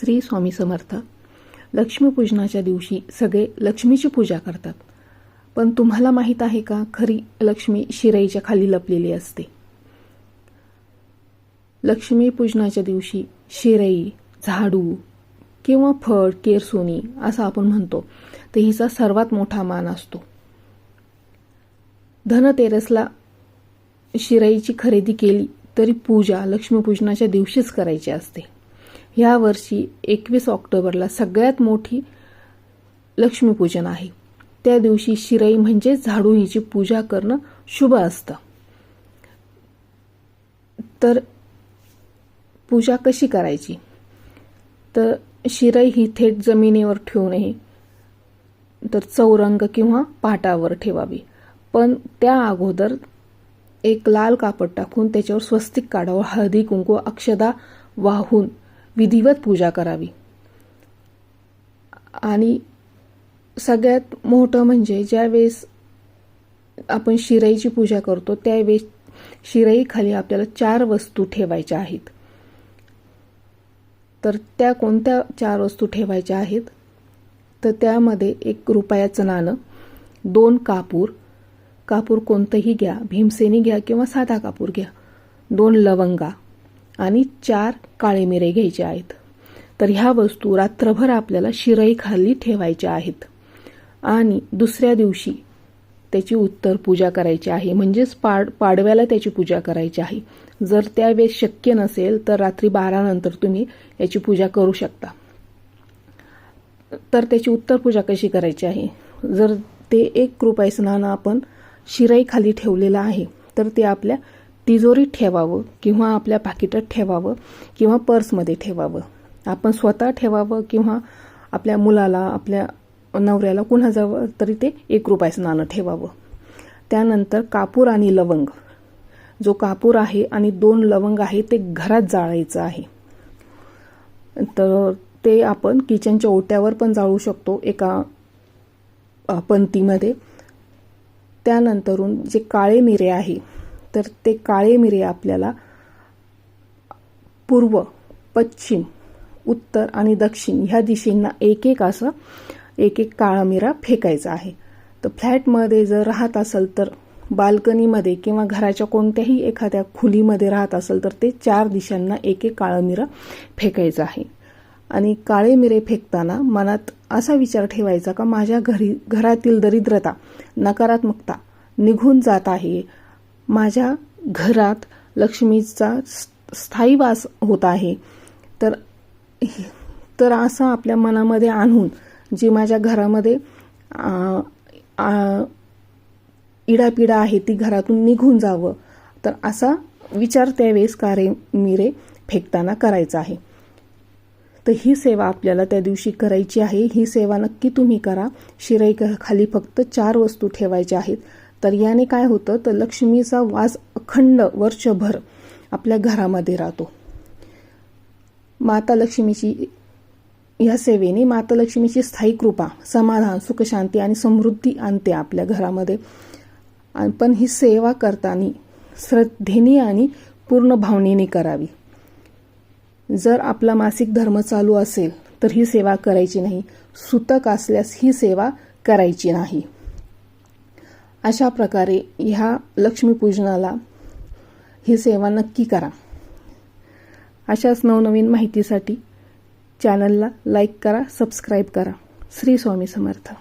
श्री स्वामी समर्थ. लक्ष्मीपूजनाच्या दिवशी सगळे लक्ष्मीची पूजा करतात. पण तुम्हाला माहीत आहे का खरी लक्ष्मी शिराईच्या खाली लपलेली असते. लक्ष्मीपूजनाच्या दिवशी शिराई झाडू किंवा फळ केरसोनी असं आपण म्हणतो तर हिचा सर्वात मोठा मान असतो. धनतेरसला शिराईची खरेदी केली तरी पूजा लक्ष्मीपूजनाच्या दिवशीच करायची असते. ह्या वर्षी एकवीस ऑक्टोबरला सगळ्यात मोठी लक्ष्मीपूजन आहे. त्या दिवशी शिराई म्हणजे झाडू हिची पूजा करणं शुभ असतं. तर पूजा कशी करायची? तर शिराई ही थेट जमिनीवर ठेवू नये. तर चौरंग किंवा पाटावर ठेवावी. पण त्या अगोदर एक लाल कापड टाकून त्याच्यावर स्वस्तिक काढावं. हळदी कुंकू अक्षदा वाहून विधिवत पूजा करावी. आणि सगळ्यात मोठं म्हणजे ज्यावेळेस आपण शिराईची पूजा करतो त्यावेळेस शिराईखाली आपल्याला चार वस्तू ठेवायच्या आहेत. तर त्या कोणत्या चार वस्तू ठेवायच्या आहेत? तर त्यामध्ये एक रुपयाचं नाणं दोन कापूर. कापूर कोणतंही घ्या भीमसेनी घ्या किंवा साधा कापूर घ्या. दोन लवंगा. आणि चार काळे मिरे घ्यायचे आहेत. तर ह्या वस्तू रात्रभर आपल्याला शिराईखाली ठेवायच्या आहेत. आणि दुसऱ्या दिवशी त्याची उत्तर पूजा करायची आहे. म्हणजेच पाड पाडव्याला त्याची पूजा करायची आहे. जर त्यावेळेस शक्य नसेल तर रात्री बारानंतर तुम्ही याची पूजा करू शकता. तर त्याची उत्तर पूजा कशी करायची आहे? जर ते एक कृपायसनानं आपण शिराई खाली ठेवलेलं आहे तर ते आपल्या तिजोरीत ठेवावं किंवा आपल्या पाकिटात ठेवावं किंवा पर्समध्ये ठेवावं. आपण स्वतः ठेवावं किंवा आपल्या मुलाला आपल्या नवऱ्याला कुणाजवळ तरी ते एक रुपयाचं नाणं ठेवावं. त्यानंतर कापूर आणि लवंग. जो कापूर आहे आणि दोन लवंग आहे ते घरात जाळायचं आहे. तर ते आपण किचनच्या ओट्यावर पण जाळू शकतो एका पंतीमध्ये. त्यानंतरून जे काळे मिरे आहे तर ते काळे मिरे आपल्याला पूर्व पश्चिम उत्तर आणि दक्षिण ह्या दिशेंना एक एक असं एक एक काळा मिरा फेकायचा आहे. तर फ्लॅटमध्ये जर राहत असेल तर बाल्कनीमध्ये किंवा घराच्या कोणत्याही एखाद्या खुलीमध्ये राहत असेल तर ते चार दिशांना एक एक काळं मिरं फेकायचं आहे. आणि काळे मिरे फेकताना मनात असा विचार ठेवायचा का माझ्या घरी घरातील दरिद्रता नकारात्मकता निघून जात आहे माझ्या घरात लक्ष्मीचा स्थायी वास होत आहे. तर तर असं आपल्या मनामध्ये आणून जी माझ्या घरामध्ये इडापिडा आहे ती घरातून निघून जावं. तर असा विचार त्यावेळेस कारे मिरे फेकताना करायचा आहे. तर ही सेवा आपल्याला त्या दिवशी करायची आहे. ही सेवा नक्की तुम्ही करा. शिराई खाली फक्त चार वस्तू ठेवायच्या आहेत. तर याने काय होतं? तर लक्ष्मीचा वास अखंड वर्षभर आपल्या घरामध्ये राहतो. माता लक्ष्मीची या सेवेने माता लक्ष्मीची स्थायी कृपा समाधान सुखशांती आणि समृद्धी आणते आपल्या घरामध्ये. पण ही सेवा करताना श्रद्धेने आणि पूर्ण भावनेने करावी. जर आपला मासिक धर्म चालू असेल तर ही सेवा करायची नाही. सुतक असल्यास ही सेवा करायची नाही. अशा प्रकारे ह्या लक्ष्मीपूजनाला ही सेवा नक्की करा. अशाच नवनवीन माहितीसाठी चॅनलला लाईक करा सबस्क्राईब करा. श्री स्वामी समर्थ.